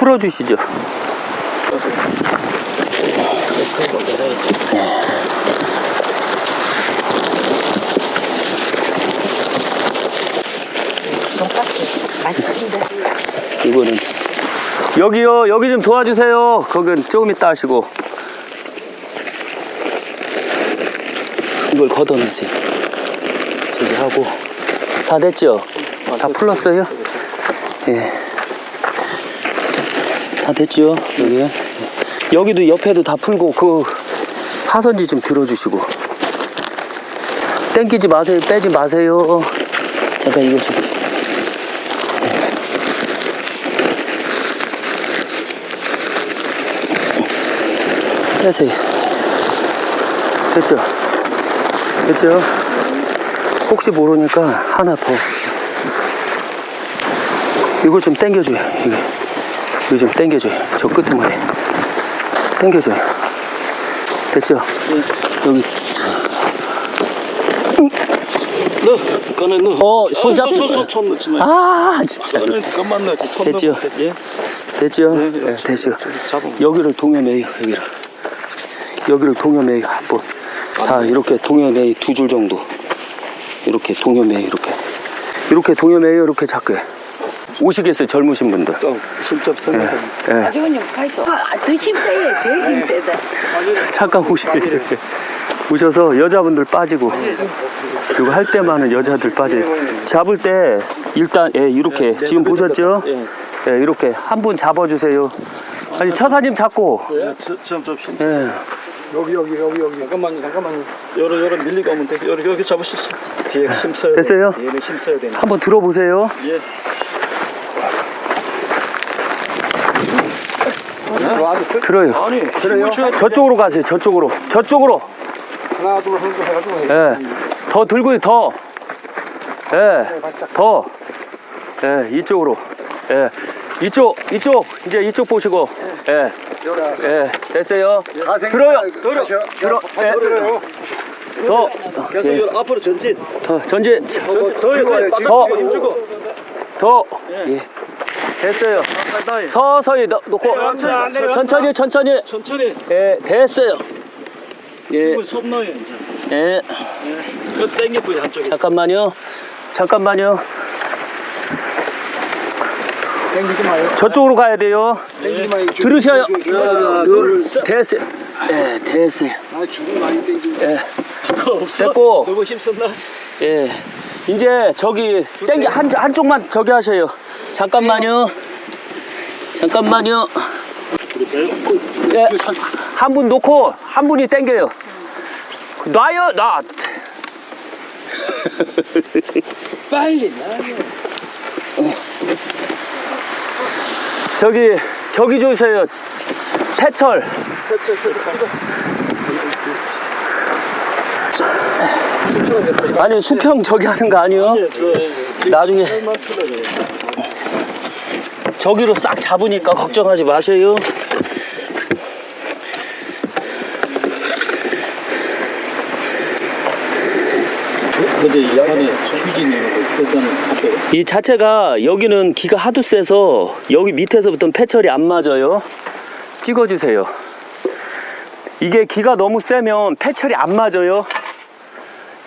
풀어주시죠. 이거는 여기요 여기 좀 도와주세요. 거긴 조금 이따 하시고. 이걸 걷어내세요. 저기 하고. 다 됐죠? 다 풀었어요? 예. 다 됐죠? 여기? 여기도 옆에도 다 풀고 그 하선지 좀 들어주시고. 땡기지 마세요 빼지 마세요. 잠깐 이거 좀 빼세요. 됐죠? 됐죠? 혹시 모르니까 하나 더. 이거 좀 당겨줘요. 이거, 이거 좀 당겨줘요. 저 끝에만 해. 당겨줘요. 됐죠? 여기. 넣어 꺼내 넣어 어, 손 잡- 손손 손 넣지 마 아, 진짜. 꺼내 그만 넣지 손 됐죠? 넣어 예 됐죠? 네, 네. 네, 됐죠? 잡으면 여기를 동여 매요, 여기를. 여기를 동여매요, 한 번. 다 이렇게 동여매요, 두줄 정도. 이렇게 동여매요, 이렇게. 이렇게 동여매요, 이렇게 작게. 오시겠어요, 젊으신 분들. 또 슬쩍 생각해 예, 나중은 가있어. 더 힘세요. 제일 힘세다. 잠깐 오시게. 이렇게. 오셔서 여자분들 빠지고. 그리고 할 때만은 여자들 빠져요. 잡을 때 일단, 예, 이렇게. 지금 보셨죠? 예 예, 이렇게. 한 분 잡아주세요. 아니, 처사님 잡고. 예, 좀, 좀 힘. 예. 여기 여기 여기 여기 잠깐만요 잠깐만요 요러 요러 밀리고 오면 돼 요러 여기 잡으셨어 뒤에 힘 써야 됐어요? 돼 얘는 힘 써야 돼 한번 들어보세요. 예 들어요. 아니 그래요 저쪽으로 가세요. 저쪽으로. 저쪽으로. 하나 둘둘 해가지고 예. 더 들고요. 더. 예. 더. 예. 이쪽으로. 예. 이쪽. 이쪽. 이제 이쪽 보시고. 예. 예. 됐어요. 들어요. 들어. 들어. 예. 더. 계속 예. 앞으로 전진 더. 전진. 더 더, 더. 힘주고 더. 예. 됐어요. 서서히 넣- 놓고. 천천히, 천천히. 천천히 예. 됐어요. 예. 이거 손 넣어요 이제 예. 그 땡겨보여 한쪽에 잠깐만요. 잠깐만요. 땡기지 마요 저쪽으로 가야 돼요. 땡기지 마요 들으셔요. 하나, 둘, 셋. 됐어요. 예, 됐어요. 아 주름 많이 땡기고 예, 그거 없어? 됐고. 너무 힘썼나? 예. 이제 저기 땡기 한 한쪽만 저기 하셔요. 잠깐만요. 잠깐만요. 예. 한 분 놓고 한 분이 땡겨요. 놔요, 놔. 빨리 나요 저기 저기 주세요. 세철. 아니 수평 저기 하는 거 아니요? 나중에 저기로 싹 잡으니까 걱정하지 마세요. 근데 야간에 휴지 내는 거 일단은 이 자체가 여기는 기가 하도 세서 여기 밑에서부터는 패철이 안 맞아요. 찍어주세요. 이게 기가 너무 세면 패철이 안 맞아요.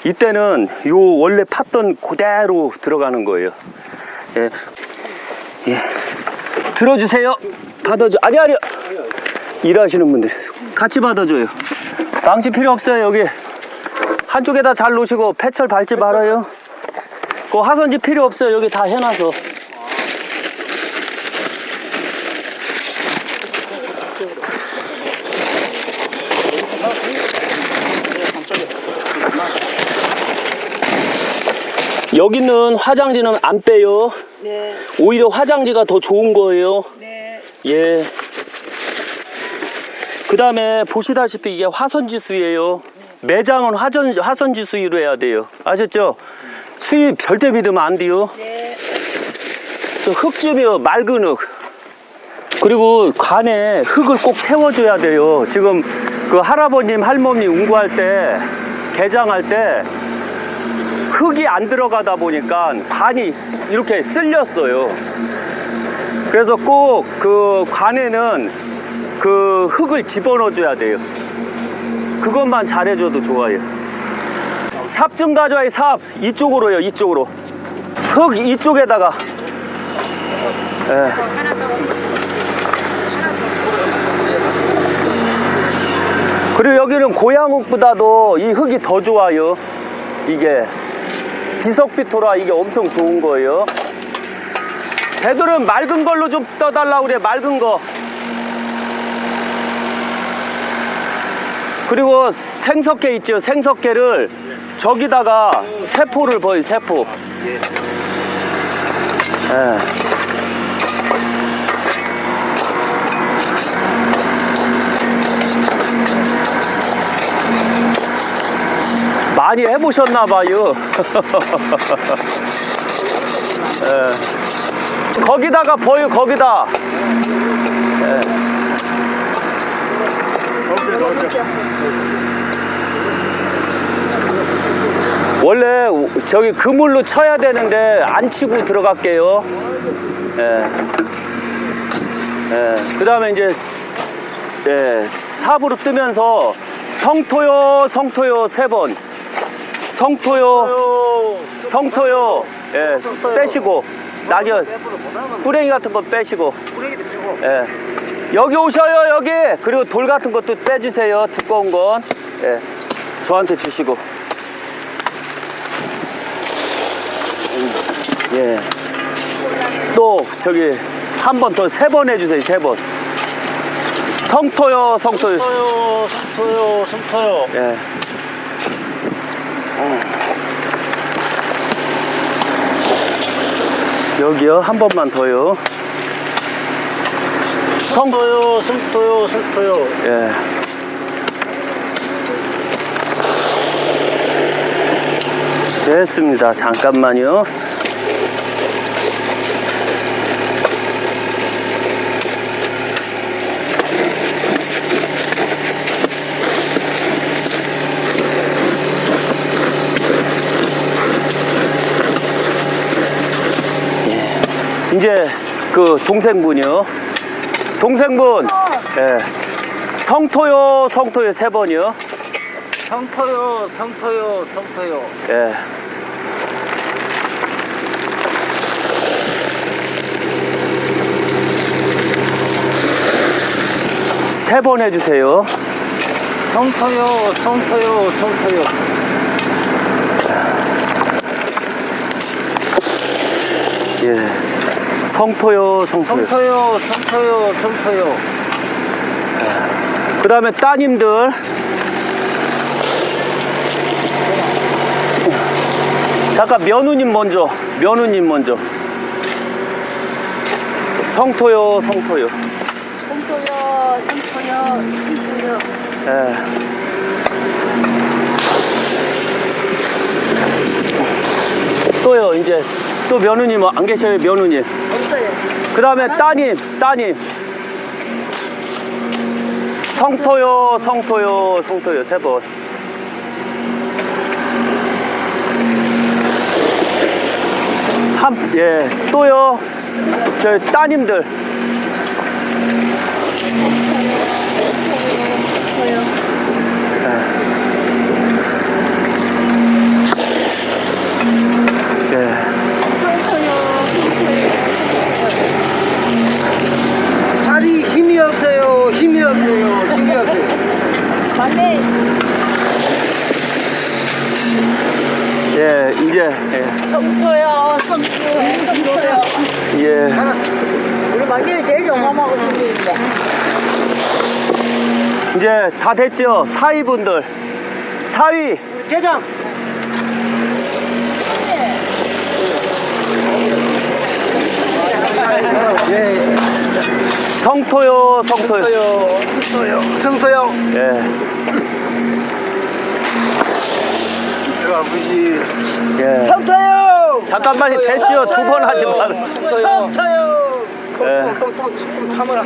이때는 요 원래 팠던 그대로 들어가는 거예요. 예. 예. 들어주세요. 받아줘. 아니, 아니. 일하시는 분들. 같이 받아줘요. 망치 필요 없어요, 여기. 한쪽에다 잘 놓으시고 패철 밟지 말아요. 그 하선지 필요 없어요. 여기 다 해놔서. 여기는 화장지는 안 빼요. 네. 오히려 화장지가 더 좋은 거예요. 네. 예. 그 다음에 보시다시피 이게 화선지수예요. 매장은 화전, 화선지수로 해야 돼요. 아셨죠? 수입 절대 믿으면 안 돼요. 네. 저흙 좀요, 맑은 흙. 그리고 관에 흙을 꼭 채워줘야 돼요. 지금 그 할아버님, 할머니 운구할 때, 개장할 때, 흙이 안 들어가다 보니까 관이 이렇게 쓸렸어요. 그래서 꼭그 관에는 그 흙을 집어넣어줘야 돼요. 그것만 잘해줘도 좋아요. 삽 좀 가져와요, 삽. 이쪽으로요, 이쪽으로. 흙 이쪽에다가. 예. 그리고 여기는 고양흙보다도 이 흙이 더 좋아요. 이게 비석비토라 이게 엄청 좋은 거예요. 배들은 맑은 걸로 좀 떠달라고 그래, 맑은 거. 그리고 생석계 있죠, 생석계를 저기다가 세포를 버요, 세포. 예. 많이 해보셨나 봐요. 예. 거기다가 버요, 거기다. 원래 저기 그물로 쳐야 되는데 안 치고 들어갈게요. 예. 예. 그 다음에 이제, 예, 삽으로 뜨면서 성토요, 성토요 세 번. 성토요, 성토요, 예, 빼시고. 낙엽, 뿌랭이 같은 거 빼시고. 예. 여기 오셔요, 여기. 그리고 돌 같은 것도 빼주세요, 두꺼운 건. 예. 저한테 주시고. 예. 또 저기 한 번 더 세 번 해주세요 세 번. 성토요 성토요. 서요, 서요, 서요. 예. 여기요 한 번만 더요. 성 서요, 숨터요, 숨터요. 예. 됐습니다. 잠깐만요. 예. 이제 그 동생분이요. 동생분. 예. 성토요, 성토요 세 번이요. 성토요, 성토요, 성토요. 예. 세 번 해주세요. 성토요, 성토요, 성토요. 예. 성토요, 성토요. 성토요, 성토요, 성토요. 그 다음에 따님들. 잠깐 면우님 먼저. 면우님 먼저. 성토요, 성토요. 성토요, 성토요, 성토요. 예. 또요, 이제 또 면우님 안 계셔요, 면우님. 없어요. 그 다음에 따님, 따님. 성토요, 성토요, 성토요, 세 번. 한, 예, 또요. 저 따님들. 예. 다리 힘이 없어요, 힘이 없어요, 힘이 없어요. 맞네. 예, 이제, 예, 성토요, 성토요, 성토요. 예. 우리 막내는 제일 용감하고 힘있는데 이제 다 됐죠? 사위분들. 사위. 대장. 예, 성토요, 성토요. 성토요, 성토요. 예, 아버지. 예. 성토요. 잠깐만요, 됐어요. 두 번 하지 마. 성토요. 예. 똥똥똥 참아라.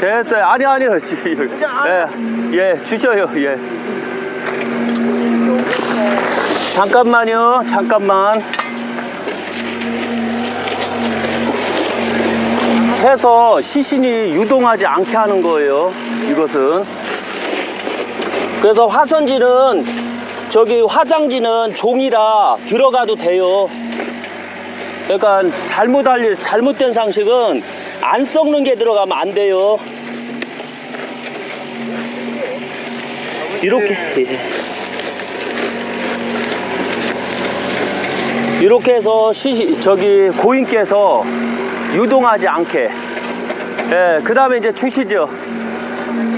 됐어요. 아니, 아니요. 예, 예, 주셔요. 예. 잠깐만요. 잠깐만. 해서 시신이 유동하지 않게 하는 거예요. 이것은. 그래서 화선지는 저기 화장지는 종이라 들어가도 돼요. 그러니까 잘못 알리 잘못된 상식은 안 썩는 게 들어가면 안 돼요. 이렇게 예. 이렇게 해서 시 저기 고인께서 유동하지 않게 예, 그 다음에 이제 주시죠.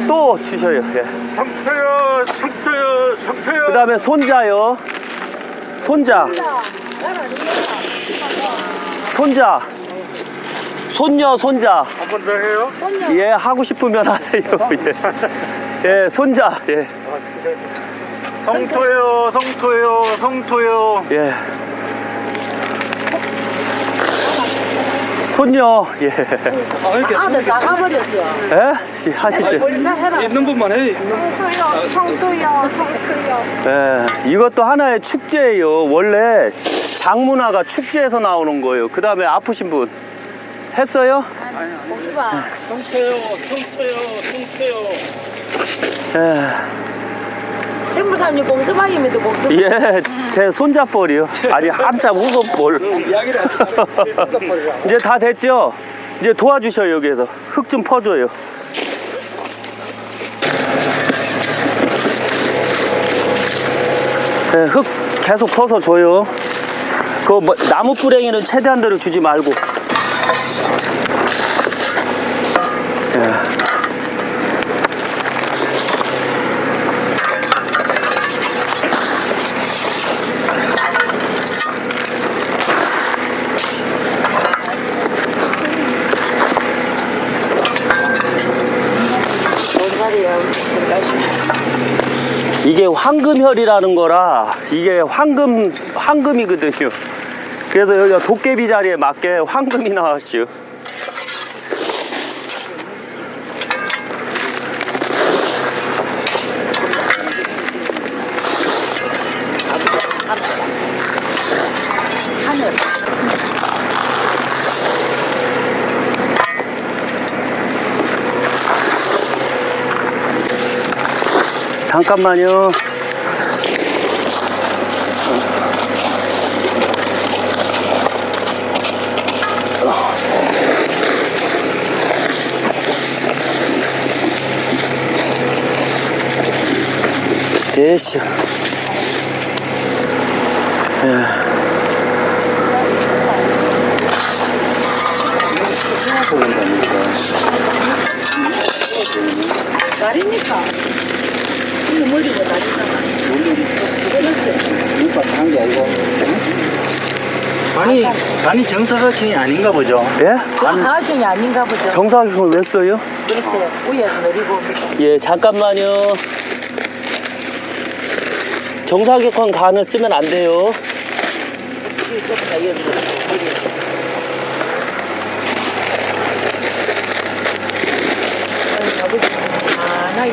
또 주셔요. 예. 상표요, 상표요, 상표요. 그 다음에 손자요. 손자. 손자. 손녀, 손자. 한 번 더 해요. 예, 하고 싶으면 하세요. 예. 예, 손자. 예. 성토요, 성토요, 성토요. 예. 손녀. 예. 아, 이렇게 아들 나가버렸어. 예? 예, 하시죠. 나 해라. 있는 분만 해. 성토요, 성토요, 성토요. 예. 이것도 하나의 축제예요. 원래 장문화가 축제에서 나오는 거예요. 그 다음에 아프신 분. 했어요? 복수봐. 성토요, 성토요, 성토요. 예. 신부사님 공수방임에도 복수. 예, 제 손자뻘이요. 아니, 한참. 이야기를 하지 이제 다 됐죠? 이제 도와주셔요, 여기에서. 흙 좀 퍼줘요. 네, 흙 계속 퍼서 줘요. 그 뭐, 나무 뿌랭이는 최대한 대로 주지 말고. 예. 좋은 자리야. 이게 황금혈이라는 거라 이게 황금 황금이거든요. 그래서 여기가 도깨비 자리에 맞게 황금이 나왔죠. 잠깐만요. 예. 근데 날이잖아. 아니, 아니 정사각형이 아닌가 보죠. 예? 저 사각형이 아닌가 보죠. 정사각형을 왜 써요? 그렇지. 위에서 내리고. 예, 잠깐만요. 정사각형 간을 쓰면 안 돼요. 이게 조금 더 열고. 아니, 아버지, 만하게.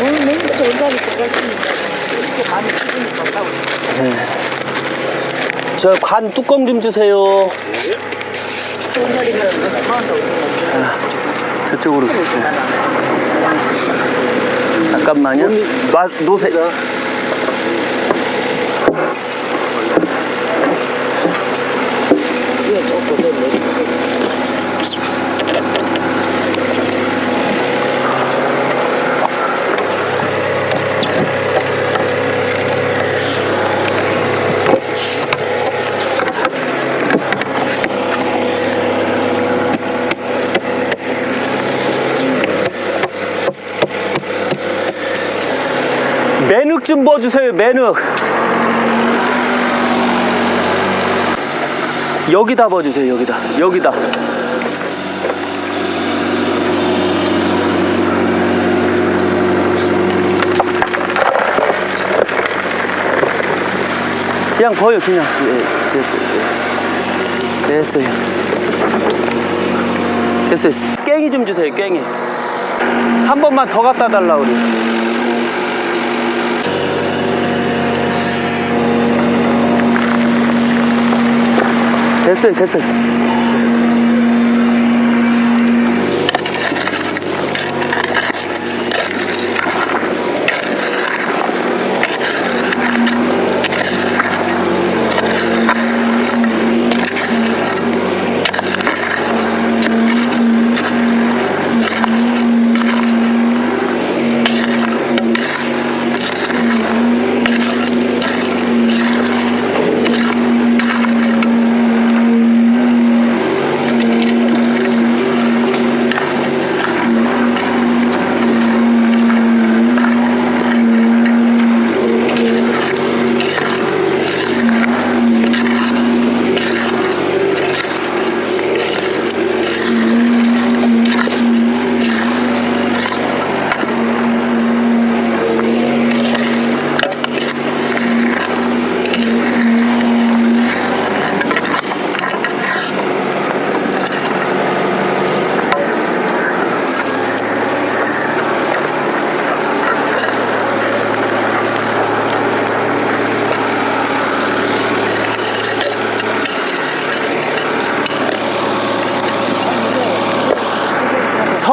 오늘 냉도 좋은 자리 들어갈 수 있는데, 이렇게 많이 찍으니까 없다고. 저관 뚜껑 좀 주세요. 자리면 그만둬. 저쪽으로. 잠깐만요. 놔, 놓으세요. 위에 조금 더 내리고. 매눅 좀 넣어주세요, 매눅. 여기다 넣어주세요, 여기다. 여기다. 그냥 버요, 그냥. 예, 됐어요. 예. 됐어요. 됐어요. 깽이 좀 주세요, 깽이. 한 번만 더 갖다 달라, 우리. 됐어요, 됐어요.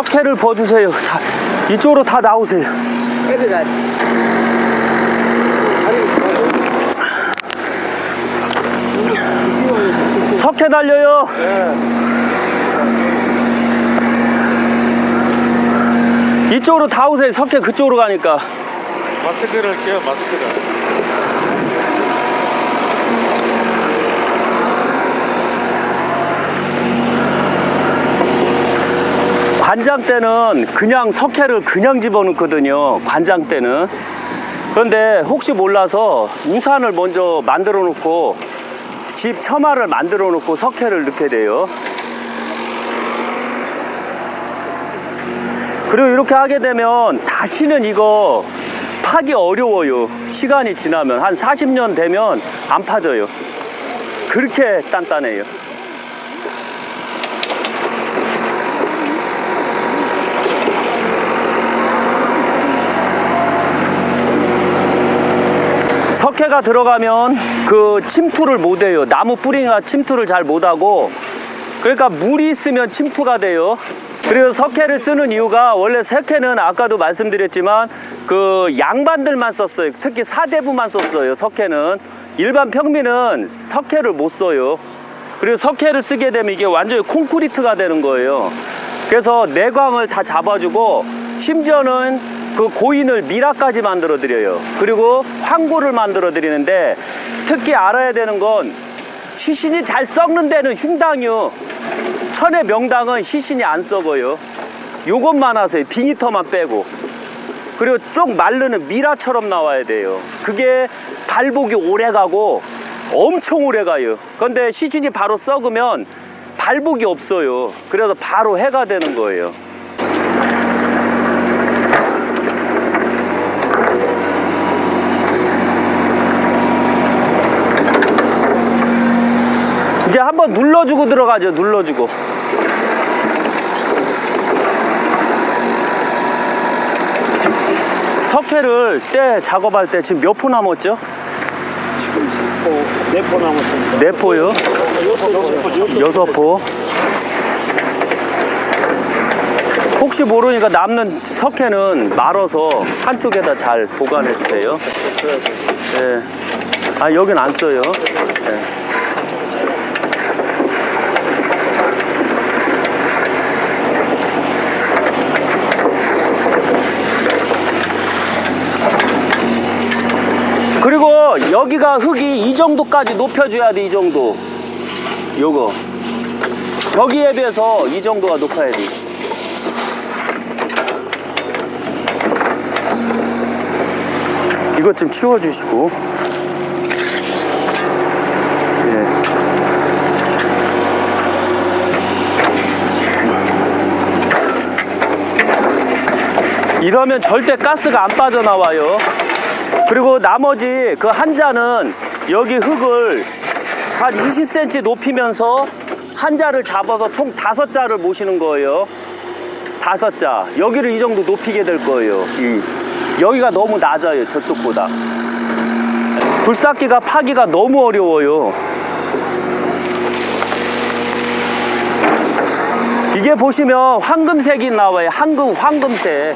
석회를 버주세요. 다, 이쪽으로 다 나오세요. 애비가 석회 달려요. 이쪽으로 다 오세요. 석회 그쪽으로 가니까. 마스크를 할게요, 마스크를. 관장 때는 그냥 석회를 그냥 집어넣거든요. 관장 때는. 그런데 혹시 몰라서 우산을 먼저 만들어 놓고 집 처마를 만들어 놓고 석회를 넣게 돼요. 그리고 이렇게 하게 되면 다시는 이거 파기 어려워요. 시간이 지나면 한 40년 되면 안 파져요. 그렇게 단단해요. 석회가 들어가면 그 침투를 못 해요. 나무 뿌리가 침투를 잘 못 하고 그러니까 물이 있으면 침투가 돼요. 그리고 석회를 쓰는 이유가 원래 석회는 아까도 말씀드렸지만 그 양반들만 썼어요. 특히 사대부만 썼어요. 석회는 일반 평민은 석회를 못 써요. 그리고 석회를 쓰게 되면 이게 완전히 콘크리트가 되는 거예요. 그래서 내광을 다 잡아주고 심지어는 그 고인을 미라까지 만들어 드려요. 그리고 황고를 만들어 드리는데 특히 알아야 되는 건 시신이 잘 썩는 데는 흉당이요. 천의 명당은 시신이 안 썩어요. 요것만 하세요. 빙이터만 빼고. 그리고 쪽 마르는 미라처럼 나와야 돼요. 그게 발복이 오래 가고 엄청 오래 가요. 그런데 시신이 바로 썩으면 발복이 없어요. 그래서 바로 해가 되는 거예요. 이제 한번 눌러주고 들어가죠. 눌러주고. 석회를 때 작업할 때 지금 몇 포 남았죠? 네포 남았습니다. 네 포요. 여섯 포. 혹시 모르니까 남는 석회는 말아서 한쪽에다 잘 보관해 주세요. 예. 아 여긴 안 써요. 예. 그리고 여기가 흙이 이 정도까지 높여줘야 돼, 이 정도. 요거. 저기에 비해서 이 정도가 높아야 돼. 이것 좀 치워주시고. 예. 이러면 절대 가스가 안 빠져나와요. 그리고 나머지 그한 잔은 여기 흙을 한 20cm 높이면서 한 자를 잡아서 총 다섯 자를 모시는 거예요. 다섯 자. 여기를 이 정도 높이게 될 거예요. 이, 여기가 너무 낮아요. 저쪽보다. 굴삭기가 파기가 너무 어려워요. 이게 보시면 황금색이 나와요. 황금, 황금색.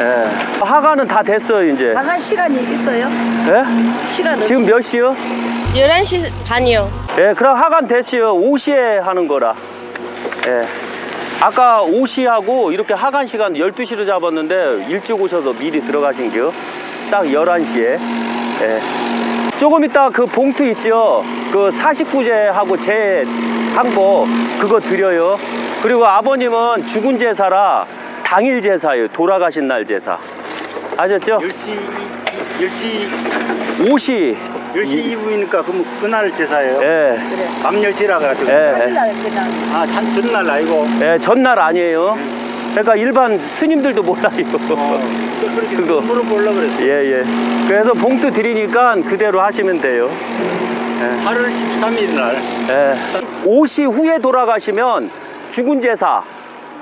예. 하가는 다 됐어요, 이제. 나갈 시간이 있어요? 예? 시간 지금 몇 시요? 11시 반이요. 예, 그럼 하간 됐어요. 5시에 하는 거라. 예. 아까 5시하고 이렇게 하간 시간 12시로 잡았는데 일찍 오셔서 미리 들어가신 겨. 딱 11시에. 예. 조금 이따 그 봉투 있죠? 그 49제하고 제 한 거 그거 드려요. 그리고 아버님은 죽은 제사라 당일 제사예요. 돌아가신 날 제사. 아셨죠? 10시, 10시, 5시. 10시 이후이니까 그럼 그날 제사예요? 예. 밤 10시라 가지고. 예. 예. 그날 아, 참 전날 아니고. 예, 전날 아니에요. 그러니까 일반 스님들도 몰라요. 어, 그렇게 그거. 물어보려고 그랬어. 예, 예. 그래서 봉투 드리니까 그대로 하시면 돼요. 8월 13일 날. 예. 5시 후에 돌아가시면 죽은 제사.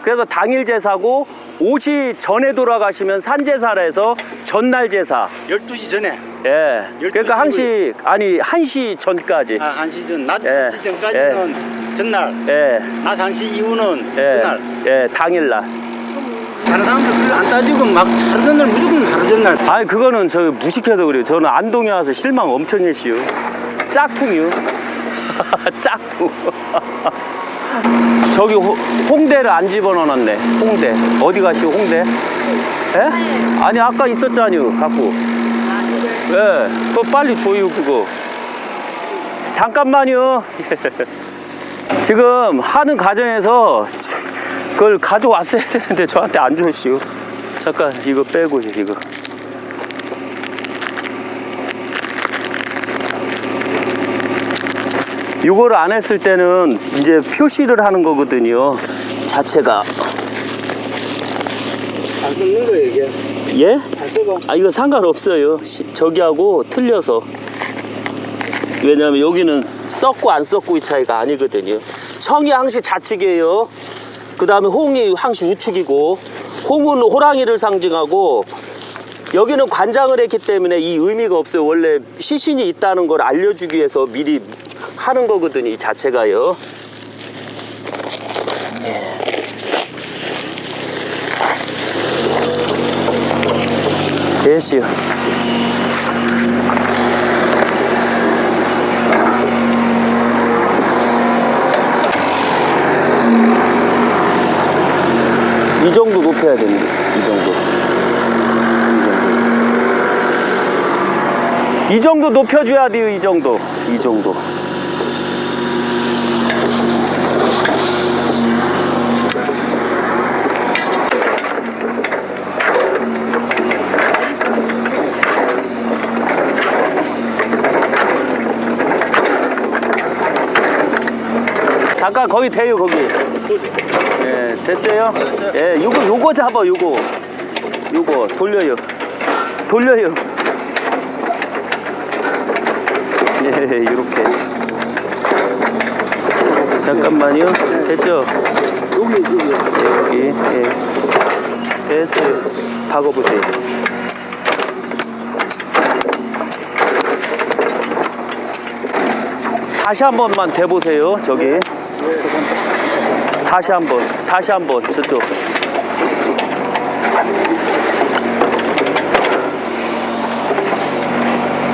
그래서 당일 제사고 5시 전에 돌아가시면 산제사라 해서 전날 제사. 12시 전에. 예. 그러니까 12시 1시, 아니, 1시 전까지. 아, 1시 전. 낮 예. 1시 전까지는 전날. 예. 낮 1시 이후는 예. 그날. 예, 당일날. 다른 사람들 그걸 안 따지고 막 하루 전날 무조건 하루 전날. 아니 그거는 저 무식해서 그래요. 저는 안동에 와서 실망 엄청 했시요. 짝퉁이요. 짝퉁. 저기 호- 홍대를 안 집어넣었네. 홍대. 어디 가시오 홍대? 예? 아니 아까 있었잖아요. 갖고. 예. 그거 빨리 줘요 그거. 잠깐만요. 지금 하는 과정에서 그걸 가져왔어야 되는데 저한테 안 주시오. 잠깐 이거 빼고 이거. 이거를 안 했을 때는 이제 표시를 하는 거거든요. 자체가. 안 썩는 거예요, 이게. 예? 안. 아, 이거 상관없어요. 시- 저기하고 틀려서. 왜냐면 여기는 썩고 안 썩고의 차이가 아니거든요. 청이 항시 좌측이에요. 그 다음에 홍이 항시 우측이고, 홍은 호랑이를 상징하고, 여기는 관장을 했기 때문에 이 의미가 없어요. 원래 시신이 있다는 걸 알려주기 위해서 미리 하는 거거든요. 이 자체가요. 됐어요. 이 정도 높여야 됩니다. 이 정도. 이 정도. 이 정도 높여줘야 돼요. 이 정도. 이 정도. 잠깐 거기 돼요 거기. 예, 됐어요? 예, 요거 요거 잡아 요거. 요거 돌려요. 돌려요. 예, 이렇게. 잠깐만요. 됐죠? 여기 여기. 예, 여기. 예. 됐어요. 박아 보세요. 다시 한 번만 대보세요. 저기. 다시 한 번, 다시 한 번, 저쪽.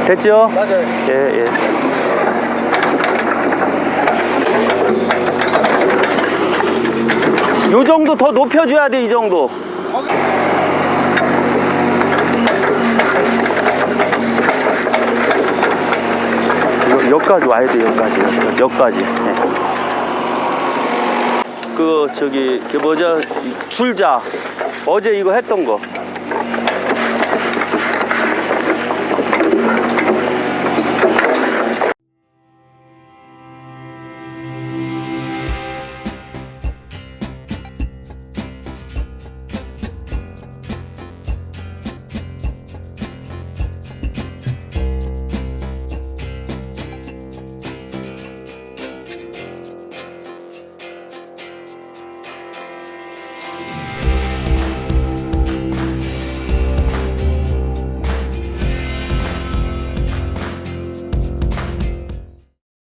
됐죠? 맞아요. 예, 예. 요 정도 더 높여줘야 돼, 이 정도. 이거 여기까지 와야 돼, 여기까지. 여기까지. 예. 그, 저기, 그 뭐죠? 줄자. 어제 이거 했던 거.